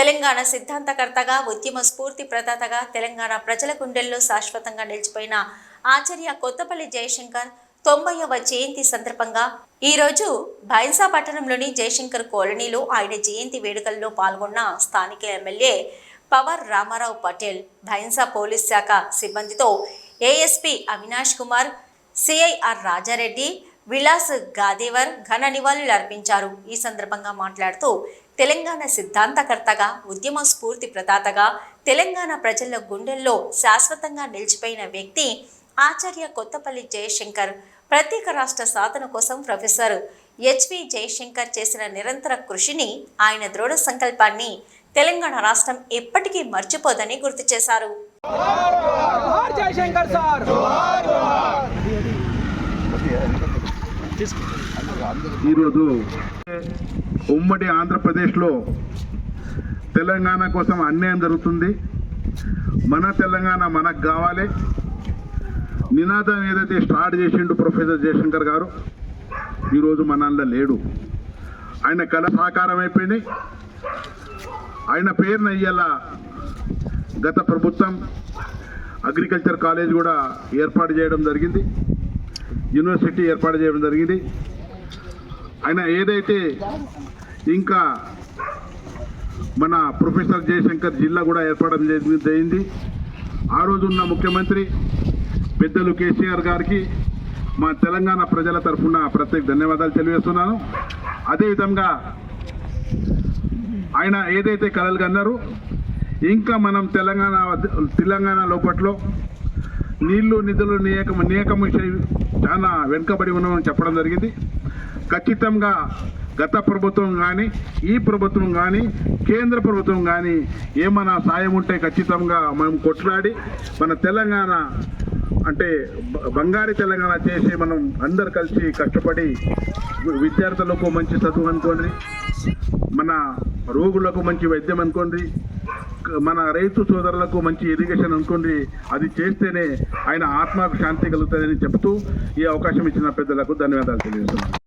తెలంగాణ సిద్ధాంతకర్తగా ఉద్యమ స్ఫూర్తి ప్రదాతగా తెలంగాణ ప్రజల గుండెల్లో శాశ్వతంగా నిలిచిపోయిన ఆచార్య కొత్తపల్లి జయశంకర్ తొంభైవ జయంతి సందర్భంగా ఈరోజు బైన్సా పట్టణంలోని జయశంకర్ కాలనీలో ఆయన జయంతి వేడుకల్లో పాల్గొన్న స్థానిక ఎమ్మెల్యే పవర్ రామారావు పటేల్ భైన్సా పోలీస్ శాఖ సిబ్బందితో ఏఎస్పీ అవినాష్ కుమార్ సిఐఆర్ రాజారెడ్డి విలాస్ గాదేవర్ ఘన నివాళులు అర్పించారు. ఈ సందర్భంగా మాట్లాడుతూ తెలంగాణ సిద్ధాంతకర్తగా ఉద్యమ స్ఫూర్తి ప్రదాతగా తెలంగాణ ప్రజల గుండెల్లో శాశ్వతంగా నిలిచిపోయిన వ్యక్తి ఆచార్య కొత్తపల్లి జయశంకర్ ప్రత్యేక రాష్ట్ర సాధన కోసం ప్రొఫెసర్ హెచ్వి జయశంకర్ చేసిన నిరంతర కృషిని ఆయన దృఢ సంకల్పాన్ని తెలంగాణ రాష్ట్రం ఎప్పటికీ మర్చిపోదని గుర్తు చేశారు. జయశంకర్ సార్. ఈరోజు ఉమ్మడి ఆంధ్రప్రదేశ్లో తెలంగాణ కోసం అన్యాయం జరుగుతుంది. మన తెలంగాణ మనకు కావాలి. నినాదం ఏదైతే స్టార్ట్ చేసిండు ప్రొఫెసర్ జయశంకర్ గారు ఈరోజు మనల్లో లేడు. ఆయన కళ సాకారం అయిపోయింది ఆయన పేరున ఇయ్యాల గత ప్రభుత్వం అగ్రికల్చర్ కాలేజ్ కూడా ఏర్పాటు చేయడం జరిగింది. యూనివర్సిటీ ఏర్పాటు చేయడం జరిగింది. ఆయన ఏదైతే ఇంకా మన ప్రొఫెసర్ జయశంకర్ జిల్లా కూడా ఏర్పడడం జరిగి- జరిగింది. ఆ రోజు ఉన్న ముఖ్యమంత్రి పెద్దలు కేసీఆర్ గారికి మా తెలంగాణ ప్రజల తరఫున ప్రత్యేక ధన్యవాదాలు తెలియజేస్తున్నాను. అదేవిధంగా ఆయన ఏదైతే కలలుగన్నారో ఇంకా మనం తెలంగాణ తెలంగాణ లోపట్లో నీళ్ళు నిధులు నియకం నియకం విషయం చాలా వెనుకబడి ఉన్నామని చెప్పడం జరిగింది. ఖచ్చితంగా గత ప్రభుత్వం కానీ ఈ ప్రభుత్వం కానీ కేంద్ర ప్రభుత్వం కానీ ఏమైనా సాయం ఉంటే ఖచ్చితంగా మనం కొట్లాడి మన తెలంగాణ అంటే బంగారు తెలంగాణ చేసి మనం అందరు కలిసి కష్టపడి విద్యార్థులకు మంచి చదువు అనుకోండి మన రోగులకు మంచి వైద్యం అనుకోండి మన రైతు సోదరులకు మంచి ఇరిగేషన్ అనుకోండి అది చేస్తేనే ఆయన ఆత్మకు శాంతి కలుగుతుందని చెబుతూ ఈ అవకాశం ఇచ్చిన పెద్దలకు ధన్యవాదాలు తెలియజేస్తున్నాను.